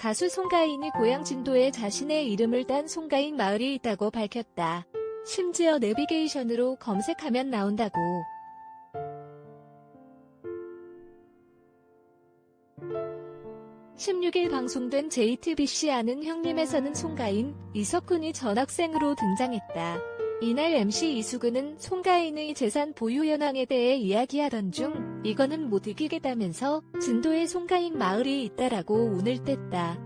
가수 송가인이 고향 진도에 자신의 이름을 딴 송가인 마을이 있다고 밝혔다. 심지어 내비게이션으로 검색하면 나온다고. (16일) 방송된 JTBC 아는 형님에서는 송가인, 이석훈이 전학생으로 등장했다. 이날 MC 이수근은 송가인의 재산 보유 현황에 대해 이야기하던 중 이거는 못 이기겠다면서 진도에 송가인 마을이 있다라고 운을 뗐다.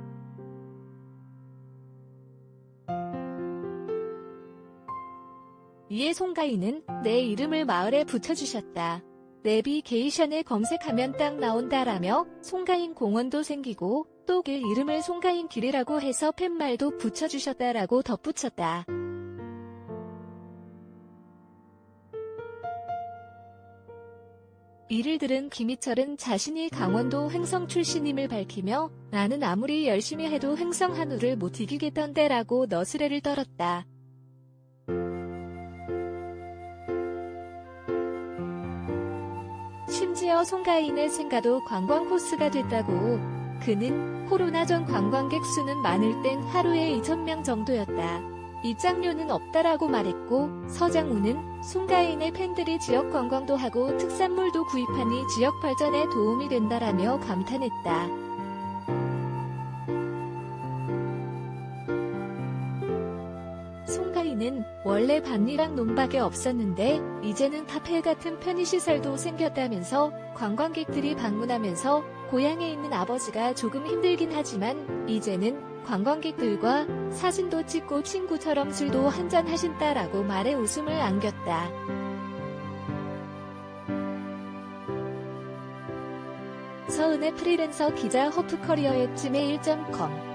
이에 송가인은 내 이름을 마을에 붙여주셨다. 내비게이션에 검색하면 딱 나온다라며 송가인 공원도 생기고 또 길 이름을 송가인 길이라고 해서 팻말도 붙여주셨다라고 덧붙였다. 이를 들은 김희철은 자신이 강원도 횡성 출신임을 밝히며 나는 아무리 열심히 해도 횡성 한우를 못 이기겠던데 라고 너스레를 떨었다. 심지어 송가인의 생가도 관광 코스가 됐다고 그는 코로나 전 관광객 수는 많을 땐 하루에 2천명 정도였다. 입장료는 없다라고 말했고 서장훈은 송가인의 팬들이 지역 관광도 하고 특산물도 구입하니 지역 발전에 도움이 된다라며 감탄했다. 송가인은 원래 밭이랑 논밖에 없었는데 이제는 카페 같은 편의시설도 생겼다면서 관광객들이 방문하면서 고향에 있는 아버지가 조금 힘들긴 하지만 이제는 관광객들과 사진도 찍고 친구처럼 술도 한잔 하신다라고 말해 웃음을 안겼다. 서은의 프리랜서 기자 허프커리어의 gmail.com